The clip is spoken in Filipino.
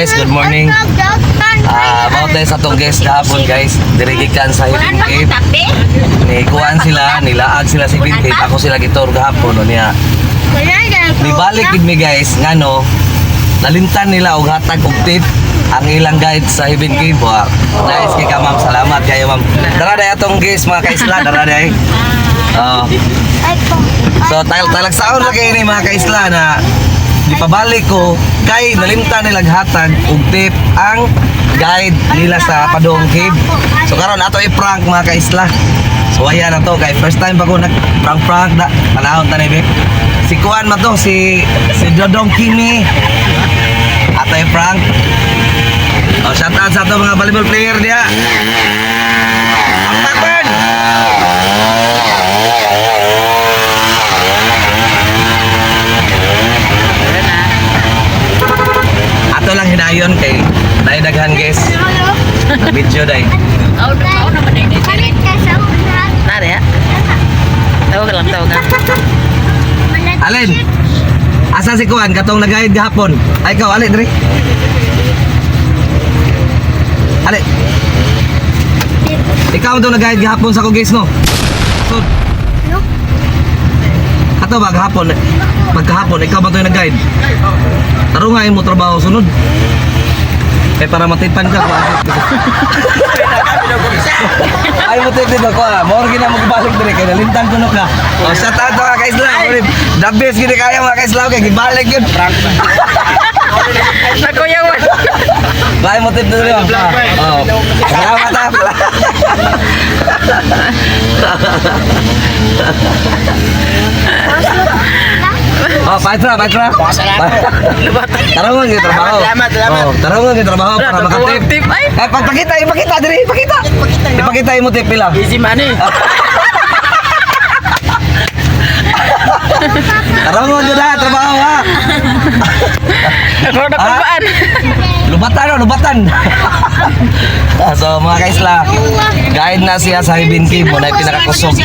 guys, good morning. Ah, about tayo sa tong guest kahapon guys. Dirigikan sa Hidden Cave. Ni kuan sila, nilaag sila sa Hidden Cave. Ako sila gitor kahapon no niya. Ni balik gid mi guys ngano nalintan nila og hatag og tip ang ilang guide sa Hidden Cave. Wow. Nice kay ka ma'am. Salamat kayo ma'am. Tara day atong guest mga kaisla, tara day. Oh. So tal talagsaon ra kay ni mga kaisla na ipabalik ko kay nalimtan nila hatag og tip ang guide nila sa Padong Cave. So karon ato i-prank mga kaisla. So ayan na to kay first time pa ko nag prank prank da panahon tani be. Si Kuan ma to si si Dodong Kimi. Ato i-prank. Oh, shout out sa ato mga volleyball player dia. Ang pattern. Hinayon kay dahil daghan guys. Video dai. Tara ya. Tawag lang, tawag. Alin? Asa si Kuan katong nagayad gahapon? Ay ikaw alin diri. Alin. Ikaw to nagayad gahapon sa ko guys no. Sud. Ato ba gahapon? Pagkahapon ikaw ba to yung nag-guide? Tarungayin mo trabaho sunod. Eh para matipan ka ko. Ay mo tip dito ko ah. More gina mo balik dire kay nalintan ko no ka. Oh, shout out to mga kaisla. The best gini kaya mga kaisla kay gibalik yun. Prank. Nakuyawan. Kaya mo tip ma'am. Oh. Salamat ah. Oh, Patra, Patra. Tarungan yung trabaho. Salamat, salamat. Oh, tarungan yung trabaho para makatip. Tip ay. Eh, pagpakita, ipakita, diri, ipakita. Ipakita mo tip pila. Easy money. Tarungan yun na, trabaho ha. Na Ah. kumaan. Lubatan o, lubatan. so mga kaisla, guide na siya sa Hibin Cave mo na pinakakusog.